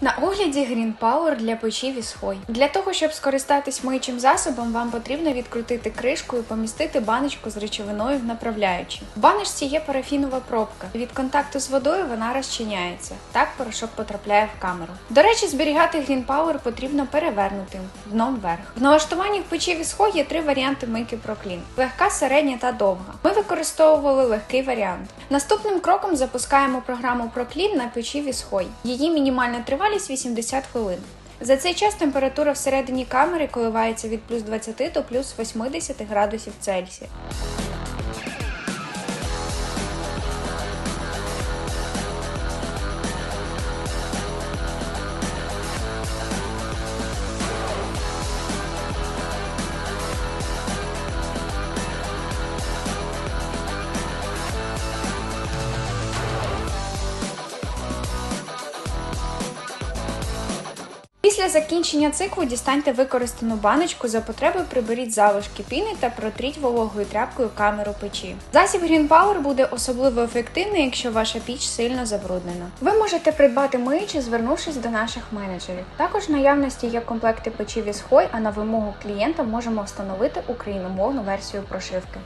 На огляді Green Power для печі Вісхой. Для того, щоб скористатись миючим засобом, вам потрібно відкрутити кришку і помістити баночку з речовиною в направляючі. В баночці є парафінова пробка. Від контакту з водою вона розчиняється. Так порошок потрапляє в камеру. До речі, зберігати Green Power потрібно перевернутим дном вверх. В налаштуванні в печі Вісхой є три варіанти мийки Проклін: легка, середня та довга. Використовували легкий варіант. Наступним кроком запускаємо програму Проклін на печі Вісхой. Її мінімальна тривалість 80 хвилин. За цей час температура всередині камери коливається від плюс 20 до плюс 80 градусів Цельсія. Після закінчення циклу дістаньте використану баночку за потреби приберіть залишки піни та протріть вологою тряпкою камеру печі. Засіб Green Power буде особливо ефективний, якщо ваша піч сильно забруднена. Ви можете придбати миючі, звернувшись до наших менеджерів. Також в наявності є комплекти печі Вісхой, а на вимогу клієнта можемо встановити україномовну версію прошивки.